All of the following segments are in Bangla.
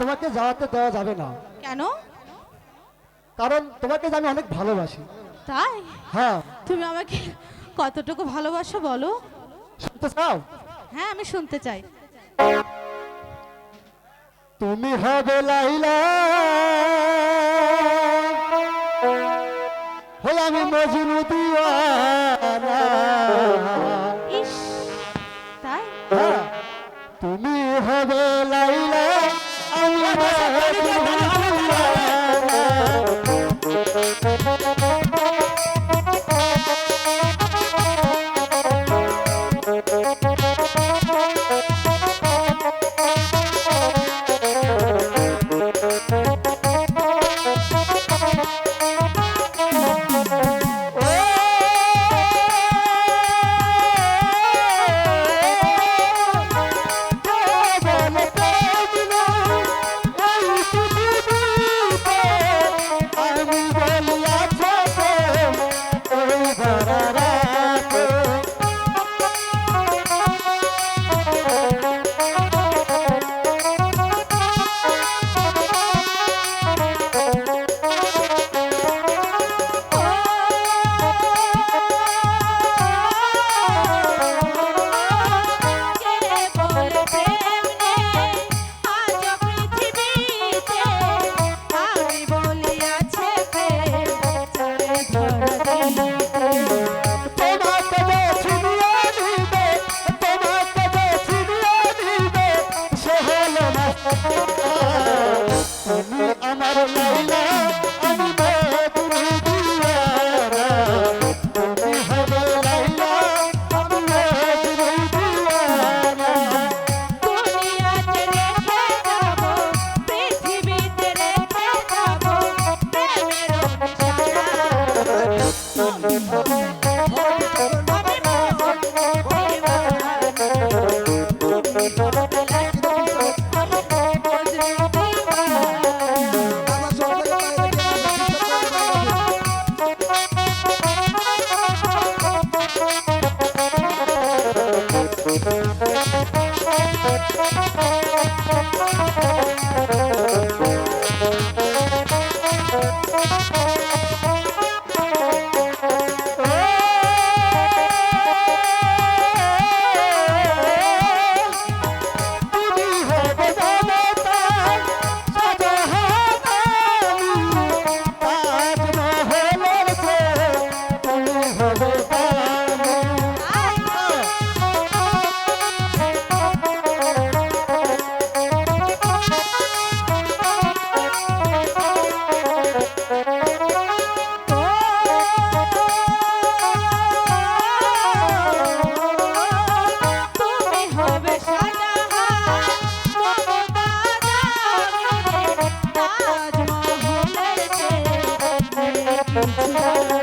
তোমাকে যাওয়াতে দেওয়া যাবে না। কেন? কারণ তোমাকে আমি অনেক ভালোবাসি। তাই? হ্যাঁ। তুমি আমাকে কতটুকু ভালোবাসো বলো? শুনতে চাও। হ্যাঁ আমি শুনতে চাই। তুমি হবে লাইলা। হল আমি মজনু দিওয়ানা। Thank you. Thank you.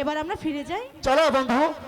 এবার আমরা ফিরে যাই। চলো বন্ধু।